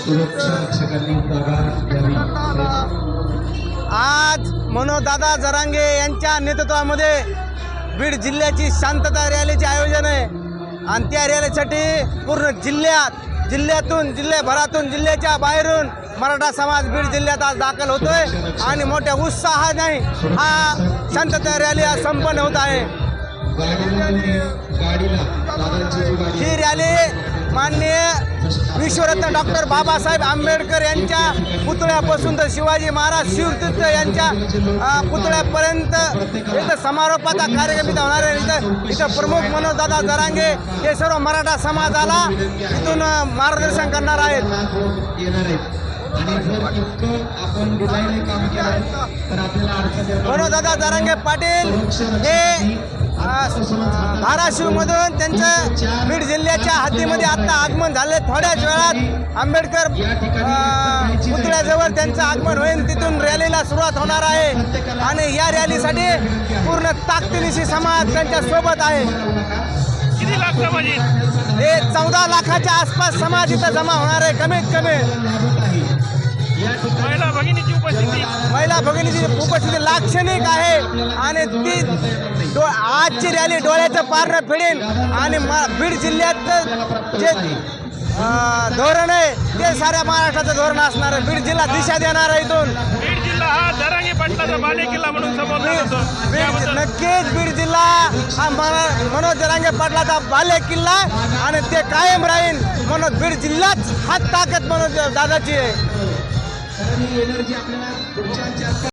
सुरक्षा रक्षकांनी जागा द्यावी आज मनोजदादा जरांगे यांच्या नेतृत्वामध्ये बीड जिल्ह्याची शांतता रॅलीचे आयोजन आहे. आणि त्या रॅलीसाठी पूर्ण जिल्ह्यात जिल्ह्यातून जिल्ह्याभरातून जिल्ह्याच्या बाहेरून मराठा समाज बीड जिल्ह्यात आज दाखल होतोय. आणि मोठ्या उत्साहाने हा शांतता रॅली आज संपन्न होत आहे. ही रॅली माननीय विश्वरत्न डॉक्टर बाबासाहेब आंबेडकर यांच्या पुतळ्यापासून तर शिवाजी महाराज शिवतीर्थ यांच्या पुतळ्यापर्यंत इथं समारोपाचा कार्यक्रम इथं होणार आहे. इथं इथं प्रमुख मनोजदादा जरांगे हे सर्व मराठा समाजाला इथून मार्गदर्शन करणार आहेत. मनोजदादा जरांगे पाटील हे धाराशिवमधून त्यांचं बीड जिल्ह्याच्या हद्दीमध्ये आता आगमन झाले थोड्याच वेळात आंबेडकर पुतळ्याजवळ त्यांचं आगमन होईल. तिथून रॅलीला सुरुवात होणार आहे. आणि या रॅलीसाठी पूर्ण ताकदीनिशी समाज त्यांच्यासोबत आहे. किती हे चौदा लाखाच्या आसपास समाज इथं जमा होणार आहे. कमीत कमी. महिला भगिनीची उपस्थिती. महिला भगिनीची उपस्थिती लाक्षणिक आहे. आणि ती डो आजची रॅली डोळ्याचं पारणं फिडेल आणि म बीड जिल्ह्यात जे धोरण आहे ते साऱ्या महाराष्ट्राचं धोरण असणार आहे. बीड जिल्हा दिशा देणार आहे इथून. बीड जिल्हा हा जरांगी पाटलाचा बालेकिल्ला म्हणून नक्कीच बीड जिल्हा हा मनो- मनोज जरांगे पाटलाचा बाले किल्ला आणि ते कायम राहील. म्हणून बीड जिल्हाच हात ताकद मनोज दादाची आहे. एनर्जी आपल्याला पुढच्या